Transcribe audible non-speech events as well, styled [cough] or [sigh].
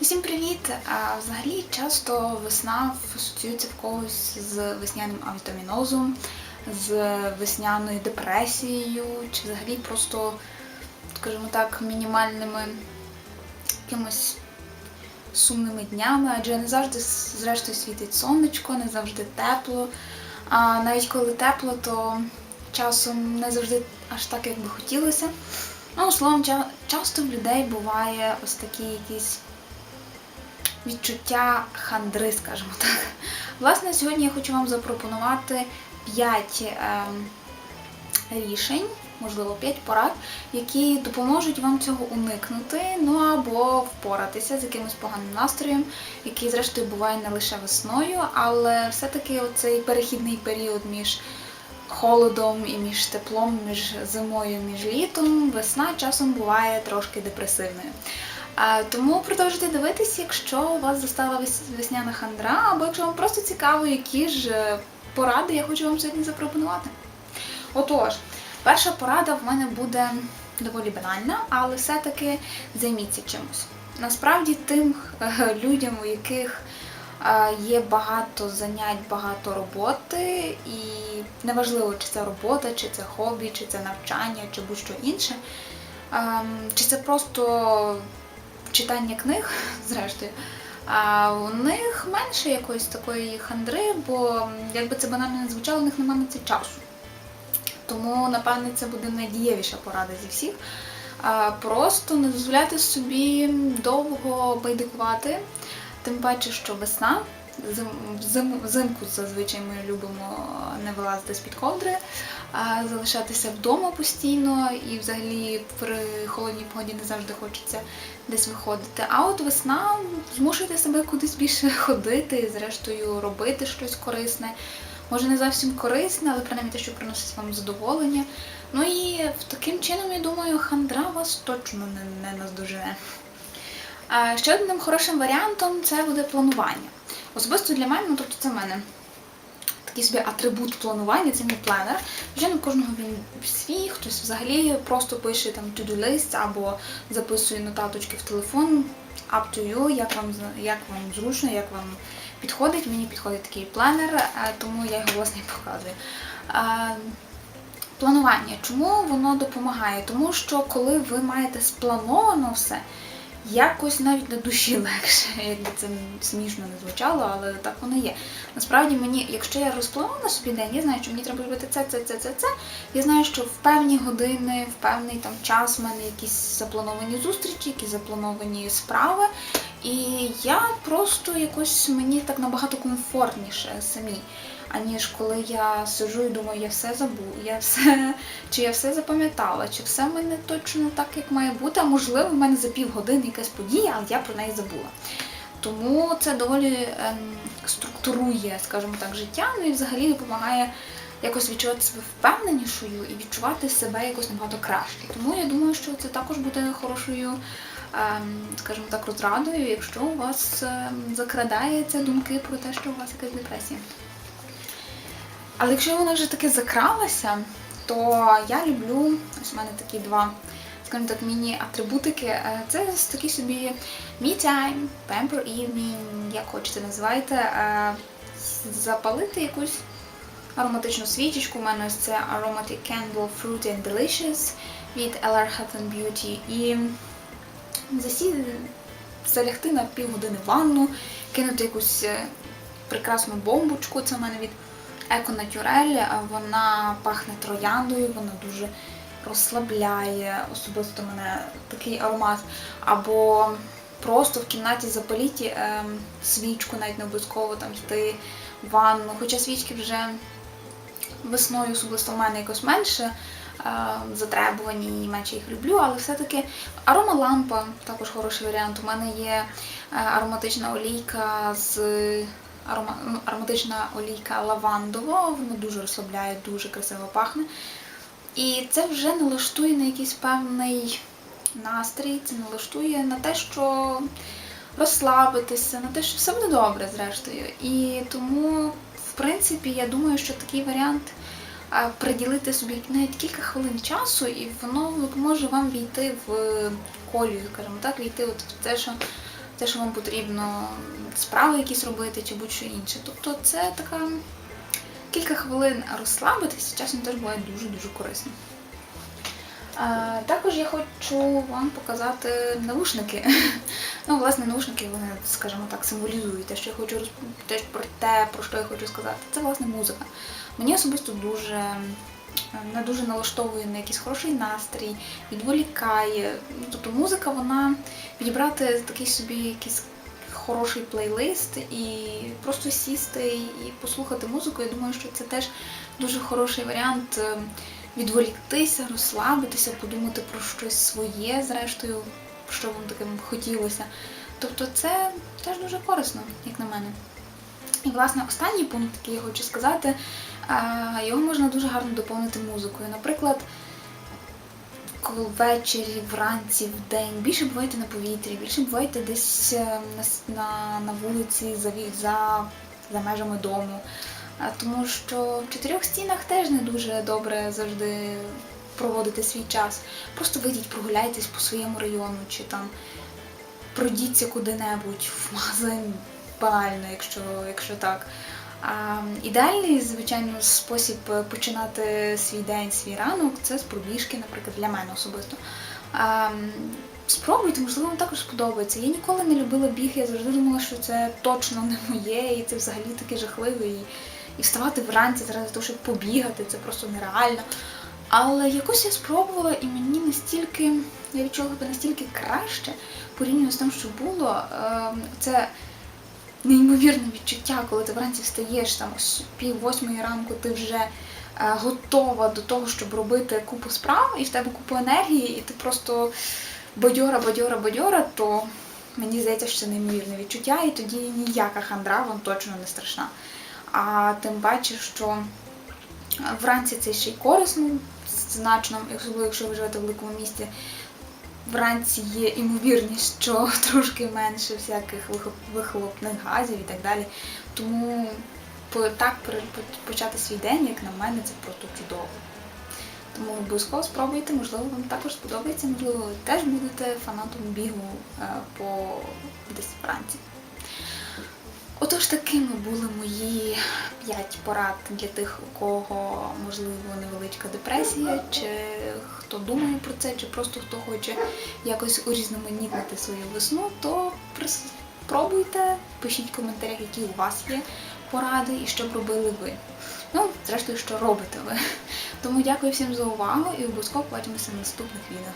Усім привіт! Взагалі часто весна асоціюється в когось з весняним авітамінозом, з весняною депресією, чи взагалі просто, скажімо так, мінімальними якимось сумними днями, адже не завжди зрештою світить сонечко, не завжди тепло. А навіть коли тепло, то часом не завжди аж так, як би хотілося. Ну, словом, часто в людей буває ось такі якісь відчуття хандри, скажімо так. Власне, сьогодні я хочу вам запропонувати 5 ем, рішень, можливо, 5 порад, які допоможуть вам цього уникнути, ну або впоратися з якимось поганим настроєм, який, зрештою, буває не лише весною, але все-таки оцей перехідний період між холодом і між теплом, між зимою, між літом, весна часом буває трошки депресивною. Тому продовжуйте дивитись, якщо у вас застала весняна хандра, або якщо вам просто цікаво, які ж е, поради я хочу вам сьогодні запропонувати. Отож, перша порада в мене буде доволі банальна, але все-таки займіться чимось. Насправді тим е, людям, у яких е, є багато занять, багато роботи, і неважливо, чи це робота, чи це хобі, чи це навчання, чи будь-що інше, ем, чи це просто читання книг, зрештою. А у них менше якоїсь такої хандри, бо якби це банально не звучало, у них немає на це часу. Тому, напевне, це буде найдієвіша порада зі всіх. Просто не дозволяти собі довго байдикувати, тим паче, що весна. Зим, зим, взимку зазвичай ми любимо не вилазити з-під ковдри, а залишатися вдома постійно і взагалі при холодній погоді не завжди хочеться десь виходити. А от весна змушуйте себе кудись більше [laughs] ходити, зрештою робити щось корисне. Може не зовсім корисне, але принаймні те, що приносить вам задоволення. Ну і таким чином, я думаю, хандра вас точно не, не наздожене. Ще одним хорошим варіантом це буде планування. Особисто для мене, ну тобто це в мене такий собі атрибут планування, це мій пленер. Звичайно, в кожного він свій, хтось взагалі просто пише там to-do list або записує нотаточки в телефон. Up to you, як вам як вам зручно, як вам підходить. Мені підходить такий пленер, е, тому я його власне показую. Е, Планування. Чому воно допомагає? Тому що коли ви маєте сплановано все, якось навіть на душі легше, якби це смішно не звучало, але так воно є. Насправді мені, якщо я розпланована собі день, я знаю, що мені треба робити це, це, це, це, це. Я знаю, що в певні години, в певний там час в мене якісь заплановані зустрічі, якісь заплановані справи. І я просто якось мені так набагато комфортніше самій, аніж коли я сиджу і думаю, я все забув, я все, [laughs] чи я все запам'ятала, чи все в мене точно так, як має бути, а можливо, в мене за півгодини якась подія, але я про неї забула. Тому це доволі ем, структурує, скажімо так, життя, ну і взагалі допомагає якось відчувати себе впевненішою і відчувати себе якось набагато краще. Тому я думаю, що це також буде хорошою, скажімо так, розрадою, якщо у вас ем, закрадається думки про те, що у вас якась депресія. Але якщо вона вже таки закралася, то я люблю, ось у мене такі два, скажімо так, міні-атрибутики. Е, Це такі собі me time, pamper evening, як хочете називайте, е, запалити якусь ароматичну свічечку. У мене ось це Aromatic Candle Fruity and Delicious від LR Health and Beauty. І засі... залягти на півгодини в ванну, кинути якусь е, прекрасну бомбочку. Це в мене від Еко Натюрель. Вона пахне трояндою, вона дуже розслабляє. Особисто мене такий аромат. Або просто в кімнаті запаліть ем, свічку, навіть не обов'язково там йти в ванну. Хоча свічки вже весною особисто в мене якось менше е, затребувані і менше їх люблю, але все-таки аромалампа також хороший варіант. У мене є е, ароматична олійка з арома, ну, ароматична олійка лавандова, вона дуже розслабляє, дуже красиво пахне. І це вже налаштує на якийсь певний настрій, це налаштує на те, що розслабитися, на те, що все буде добре, зрештою. І тому, принципі, я думаю, що такий варіант приділити собі навіть кілька хвилин часу, і воно допоможе вам війти в колію, скажімо так, війти от в те, що те, що вам потрібно справи якісь робити чи будь-що інше. Тобто це така кілька хвилин розслабитися, часом теж буває дуже-дуже корисно. А, також я хочу вам показати наушники. [laughs] Ну, власне, наушники, вони, скажімо так, символізують те, що я хочу розп... те, про те, про що я хочу сказати. Це власне музика. Мені особисто дуже не дуже налаштовує на якийсь хороший настрій, відволікає. Ну, Тобто музика, вона підібрати такий собі якийсь хороший плейлист і просто сісти і послухати музику. Я думаю, що це теж дуже хороший варіант е, відволіктися, розслабитися, подумати про щось своє, зрештою, що вам таким хотілося. Тобто це теж дуже корисно, як на мене. І, власне, останній пункт, який я хочу сказати, його можна дуже гарно доповнити музикою. Наприклад, коли ввечері, вранці, в день більше бувайте на повітрі, більше бувайте десь е, на, на, на вулиці за, за, за межами дому. Тому що в чотирьох стінах теж не дуже добре завжди проводити свій час. Просто вийдіть, прогуляйтесь по своєму району чи там пройдіться куди-небудь в магазин, банально, якщо, якщо так. А, ідеальний, звичайно, спосіб е, починати свій день, свій ранок це з пробіжки, наприклад, для мене особисто. А, спробуйте, можливо, вам також сподобається. Я ніколи не любила біг, я завжди думала, що це точно не моє, і це взагалі таке жахливе. І вставати вранці заради того, щоб побігати, це просто нереально. Але якось я спробувала, і мені настільки, я відчула себе настільки краще порівняно з тим, що було. Ем, Це неймовірне відчуття, коли ти вранці встаєш там з пів восьмої ранку, ти вже е, готова до того, щоб робити купу справ, і в тебе купу енергії, і ти просто бадьора, бадьора, бадьора, то мені здається, що це неймовірне відчуття, і тоді ніяка хандра вам точно не страшна. А тим паче, що вранці це ще й корисно, значно, особливо якщо ви живете в великому місті, вранці є імовірність, що [laughs] трошки менше всяких вихлопних газів і так далі. Тому так почати свій день, як на мене, це просто чудово. Тому обов'язково спробуйте, можливо, вам також сподобається, можливо, ви теж будете фанатом бігу е, по десь вранці. Отож, такими були мої 5 порад для тих, у кого можливо невеличка депресія, чи хто думає про це, чи просто хто хоче якось урізноманітнити свою весну, то пробуйте, пишіть в коментарях, які у вас є поради і що б робили ви. Ну, зрештою, що робите ви. Тому дякую всім за увагу і обов'язково побачимося в наступних відео.